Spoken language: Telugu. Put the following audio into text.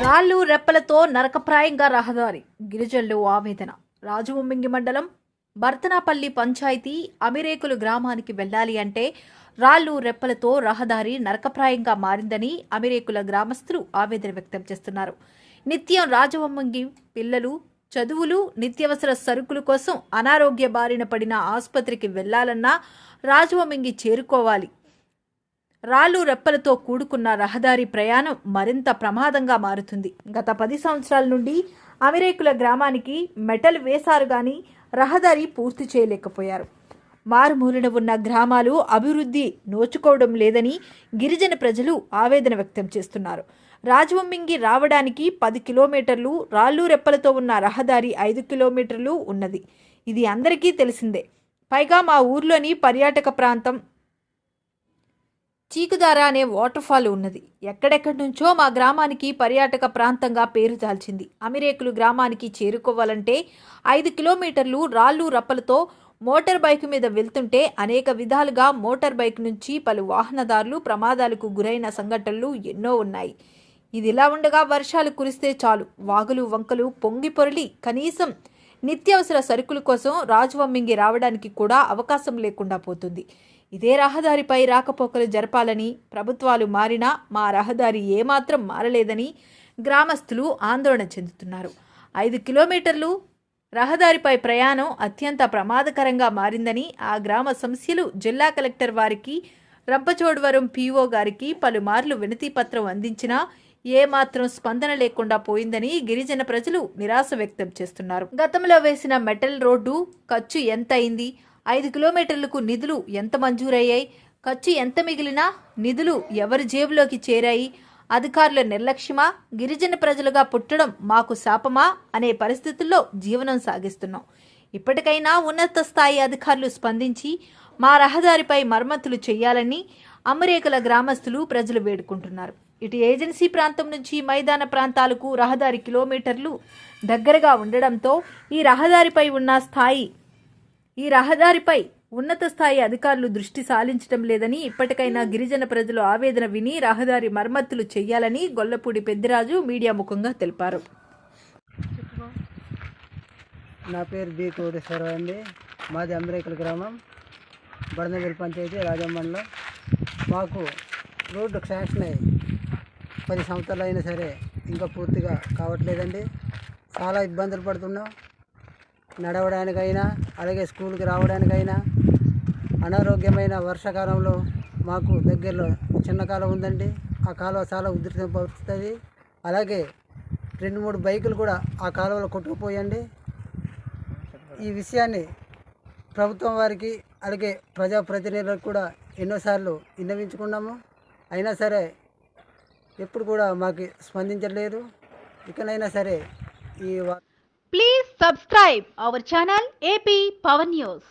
రెప్పలతో నరకప్రాయంగా రహదారి. గిరిజనులు ఆవేదన. రాజవొమ్మింగి మండలం బర్తనాపల్లి పంచాయతీ అమిరేకులు గ్రామానికి వెళ్ళాలి అంటే రాళ్ళు రెప్పలతో రహదారి నరకప్రాయంగా మారిందని అమిరేకుల గ్రామస్తులు ఆవేదన వ్యక్తం చేస్తున్నారు. నిత్యం రాజవొమ్మంగి పిల్లలు చదువులు నిత్యవసర సరుకుల కోసం అనారోగ్య బారిన పడిన ఆసుపత్రికి వెళ్ళాలన్నా రాజవమ్మంగి చేరుకోవాలి. రాళ్ళు రెప్పలతో కూడుకున్న రహదారి ప్రయాణం మరింత ప్రమాదంగా మారుతుంది. గత పది సంవత్సరాల నుండి అమిరేకుల గ్రామానికి మెటల్ వేశారు కానీ రహదారి పూర్తి చేయలేకపోయారు. మారుమూలన ఉన్న గ్రామాలు అభివృద్ధి నోచుకోవడం లేదని గిరిజన ప్రజలు ఆవేదన వ్యక్తం చేస్తున్నారు. రాజవొమ్మింగి రావడానికి పది కిలోమీటర్లు రాళ్ళు రెప్పలతో ఉన్న రహదారి ఐదు కిలోమీటర్లు ఉన్నది. ఇది అందరికీ తెలిసిందే. పైగా మా ఊర్లోని పర్యాటక ప్రాంతం చీకుదార అనే వాటర్ ఫాల్ ఉన్నది. ఎక్కడెక్కడి నుంచో మా గ్రామానికి పర్యాటక ప్రాంతంగా పేరు దాల్చింది. అమిరేకులు గ్రామానికి చేరుకోవాలంటే ఐదు కిలోమీటర్లు రాళ్ళు రప్పలతో మోటార్ బైక్ మీద వెళ్తుంటే అనేక విధాలుగా మోటార్ బైక్ నుంచి పలు వాహనదారులు ప్రమాదాలకు గురైన సంఘటనలు ఎన్నో ఉన్నాయి. ఇది ఇలా ఉండగా వర్షాలు కురిస్తే చాలు. వాగులు వంకలు పొంగి పొరలి కనీసం నిత్యావసర సరుకుల కోసం రాజవమ్మింగి రావడానికి కూడా అవకాశం లేకుండా పోతుంది. ఇదే రహదారిపై రాకపోకలు జరపాలని ప్రభుత్వాలు మారినా మా రహదారి ఏమాత్రం మారలేదని గ్రామస్తులు ఆందోళన చెందుతున్నారు. ఐదు కిలోమీటర్లు రహదారిపై ప్రయాణం అత్యంత ప్రమాదకరంగా మారిందని ఆ గ్రామ సమస్యలు జిల్లా కలెక్టర్ వారికి రంపచోడవరం పీఓ గారికి పలుమార్లు వినతి పత్రం అందించినా ఏమాత్రం స్పందన లేకుండా పోయిందని గిరిజన ప్రజలు నిరాశ వ్యక్తం చేస్తున్నారు. గతంలో వేసిన మెటల్ రోడ్డు ఖర్చు ఎంత అయింది? ఐదు కిలోమీటర్లకు నిధులు ఎంత మంజూరయ్యాయి? ఖర్చు ఎంత మిగిలినా నిధులు ఎవరి జేబులోకి చేరాయి? అధికారుల నిర్లక్ష్యమా? గిరిజన ప్రజలుగా పుట్టడం మాకు శాపమా? అనే పరిస్థితుల్లో జీవనం సాగిస్తున్నాం. ఇప్పటికైనా ఉన్నత స్థాయి అధికారులు స్పందించి మా రహదారిపై మరమ్మతులు చేయాలని అమరేకల గ్రామస్తులు ప్రజలు వేడుకుంటున్నారు. ఇటు ఏజెన్సీ ప్రాంతం నుంచి మైదాన ప్రాంతాలకు రహదారి కిలోమీటర్లు దగ్గరగా ఉండడంతో ఈ రహదారిపై ఉన్న స్థాయి ఈ రహదారిపై ఉన్నత స్థాయి అధికారులు దృష్టి సాలించడం లేదని ఇప్పటికైనా గిరిజన ప్రజలు ఆవేదన విని రహదారి మరమ్మతులు చేయాలని గొల్లపూడి పెద్దిరాజు మీడియా ముఖంగా తెలిపారు. నా పేరు బి కోటేశ్వరరావు అండి. మాది అమరేకల గ్రామం బడనవేలు పంచాయతీ రాజమండలం మాకు రోడ్డు శాంక్షన్ అయ్యి పది సంవత్సరాలు అయినా సరే ఇంకా పూర్తిగా కావట్లేదండి. చాలా ఇబ్బందులు పడుతున్నాం. నడవడానికైనా అలాగే స్కూల్కి రావడానికైనా అనారోగ్యమైన వర్షాకాలంలో మాకు దగ్గరలో చిన్న కాలువ ఉందండి. ఆ కాలువ చాలా ఉధృతం పరుస్తుంది. అలాగే రెండు మూడు బైకులు కూడా ఆ కాలువలో కొట్టుకుపోయండి ఈ విషయాన్ని ప్రభుత్వం వారికి అలాగే ప్రజాప్రతినిధులకు కూడా ఎన్నోసార్లు విన్నవించుకున్నాము. అయినా సరే ఎప్పుడు కూడా మాకు స్పందించలేదు ఇకనైనా సరే ఈ please subscribe our channel AP power news